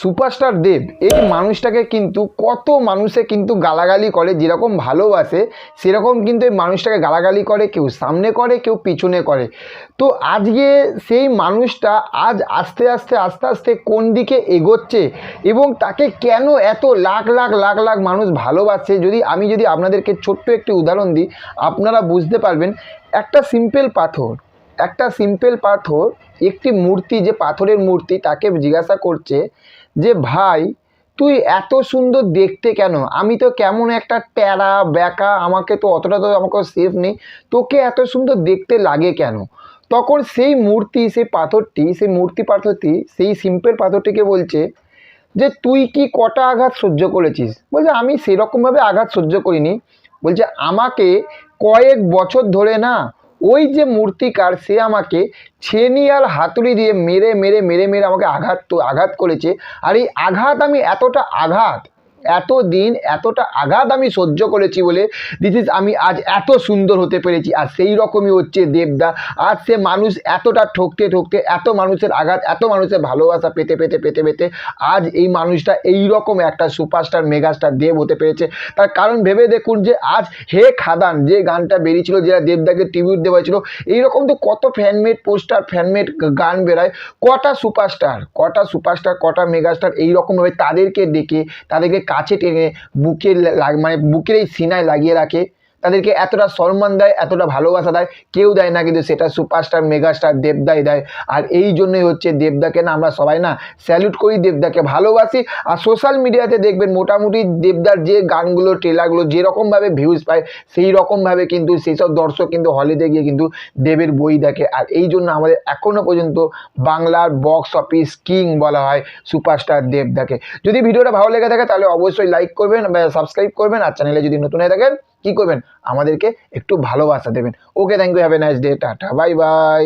Superstar দেব, এই মানুষটাকে কিন্তু কত মানুষে কিন্তু গালাগালি করে, যেরকম ভালোবাসে, সেরকম কিন্তু এই মানুষটাকে গালাগালি করে, কেউ সামনে করে, কেউ পিছনে করে। তো আজকে সেই মানুষটা আজ আস্তে আস্তে আস্তে আস্তে কোন দিকে এগোচ্ছে এবং তাকে কেন এত লাখ লাখ লাখ লাখ মানুষ ভালোবাসে? যদি আমি যদি আপনাদেরকে ছোট্ট একটি উদাহরণ দিই, আপনারা বুঝতে পারবেন, একটা সিম্পল পাথর একটা সিম্পল পাথর, একটি মূর্তি, যে পাথরের মূর্তি তাকে জিজ্ঞাসা করছে যে, ভাই, তুই এত সুন্দর দেখতে কেন? আমি তো কেমন একটা ট্যারা ব্যাকা, আমাকে তো অতটা তো আমাকে সেফ নেই। তোকে এত সুন্দর দেখতে লাগে কেন? তখন সেই মূর্তি, সেই পাথরটি, সেই মূর্তি পাথরটি, সেই সিম্পল পাথরটিকে বলছে যে, তুই কি কটা আঘাত সহ্য করেছিস? বলছে, আমি সেরকমভাবে আঘাত সহ্য করিনি। বলছে, আমাকে কয়েক বছর ধরে না ওই যে মূর্তিকার সে আমাকে ছেনি আর হাতুড়ি দিয়ে মেরে মেরে মেরে মেরে আমাকে আঘাত আঘাত করেছে। আর এই আঘাত আমি এতটা আঘাত এত দিন এতটা আঘাত আমি সহ্য করেছি বলে দিস ইজ আমি আজ এত সুন্দর হতে পেরেছি। আর সেই রকমই হচ্ছে দেবদা। আজ সে মানুষ এতটা ঠকতে ঠকতে, এত মানুষের আঘাত, এত মানুষের ভালোবাসা পেতে পেতে পেতে পেতে আজ এই মানুষটা এই রকম একটা সুপারস্টার মেগাস্টার দেব হতে পেরেছে। তার কারণ ভেবে দেখুন যে আজ হে খাদান, যে গানটা বেরিয়েছিল, যেটা দেবদাকে ট্রিবিউট দেওয়া হয়েছিল, এইরকম তো কত ফ্যানমেড পোস্টার ফ্যানমেড গান বেরায়। কটা সুপারস্টার কটা সুপারস্টার কটা মেগাস্টার এইরকমভাবে তাদেরকে ডেকে তাদেরকে কাছে টেনে বুকে মানে বুকের এই সিনায় লাগিয়ে রাখে। তাদেরকে এতটা সম্মান দেয়, এতটা ভালোবাসা দেয়, কেউ দেয় না, কিন্তু সেটা সুপারস্টার মেগাস্টার দেবদাই দেয়। আর এই জন্যই হচ্ছে দেবদাকে না আমরা সবাই না স্যালুট করি, দেবদাকে ভালোবাসি। আর সোশ্যাল মিডিয়াতে দেখবেন মোটামুটি দেবদার যে গানগুলো ট্রেলারগুলো যেরকমভাবে ভিউজ পায় সেই রকমভাবে কিন্তু সেই সব দর্শক কিন্তু হলিতে গিয়ে কিন্তু দেবের বই দেখে। আর এই জন্য আমাদের এখনও পর্যন্ত বাংলার বক্স অফিস কিং বলা হয় সুপারস্টার দেবদাকে। যদি ভিডিওটা ভালো লেগে থাকে, তাহলে অবশ্যই লাইক করবেন সাবস্ক্রাইব করবেন, আর চ্যানেলে যদি নতুন হয়ে থাকেন কী করবেন? আমাদেরকে একটু ভালোবাসা দেবেন। Okay thank you have a nice day tata bye bye